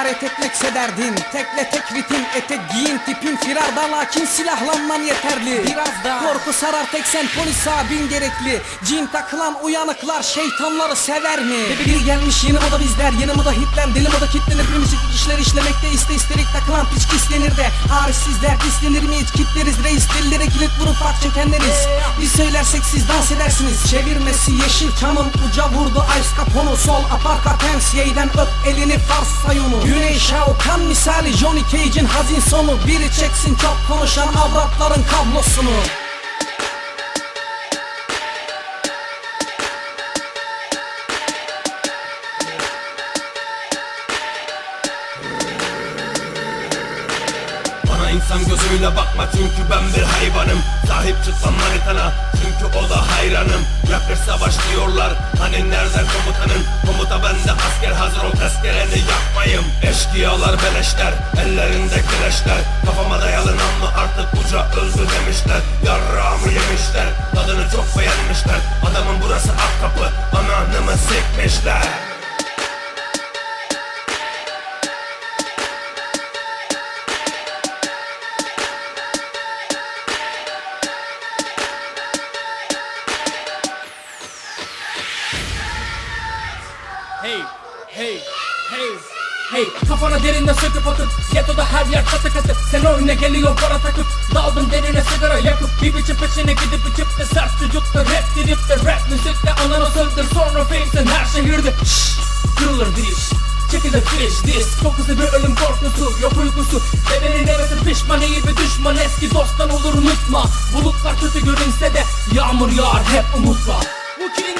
ziyaret etmekse derdin Tekle tek ritim etek giyin tipin firarda lakin silahlanman yeterli. Biraz daha. Korku sarar tek sen polis abin gerekli. Cin takılan uyanıklar şeytanları sever mi? Bir gelmiş yeni moda bizler yeni moda hitler Deli moda kitlenir bir müzik işler işlemekte iste isterik takılan piç kislenir de. Hariç sizler dislenir mi hiç? Kitleriz reis dillere kilit vurup fark çekenleriz Biz söylersek siz dans edersiniz. Çevirmesi yeşil çamın uca vurdu Ice Capone'u sol aparkat Hensiyey'den öp elini Fars sayonu Güney Şavkan misali Johnny Cage'in hazin sonu. Biri çeksin çok konuşan avratların kablosunu. İnsan gözüyle bakma çünkü ben bir hayvanım. Sahip çıkmam manitana çünkü o da hayranım. Yapır savaş diyorlar hani nerede asker hazır ol tezkereni yakmayım Eşkıyalar beleşler ellerinde kireçler Kafama dayalı namlu artık uca öldü demişler. Yarrağımı yemişler tadını çok beğenmişler. Adamın burası ak kapı ananımı sikmişler. Hey, hey, hey, hey. Kafana derinden söküp atıp Ghetto'da her yer katı katı. Sen oyuna geliyor para takıp. Daldın derine sigara yakıp. Bir biçim peşine gidip içip de Sert çocukta rap dirip de Rap müzikte anana söndür Sonra fame'sen her şehirde Şşş, kırılır diş. Çekilir disk Çok hızlı bir ölüm korkusu Yok uykusu. Bebenin nefesi pişman iyi bir düşman? Eski dosttan olur unutma. Bulutlar kötü görünse de Yağmur yağar hep umut var Rookie in the house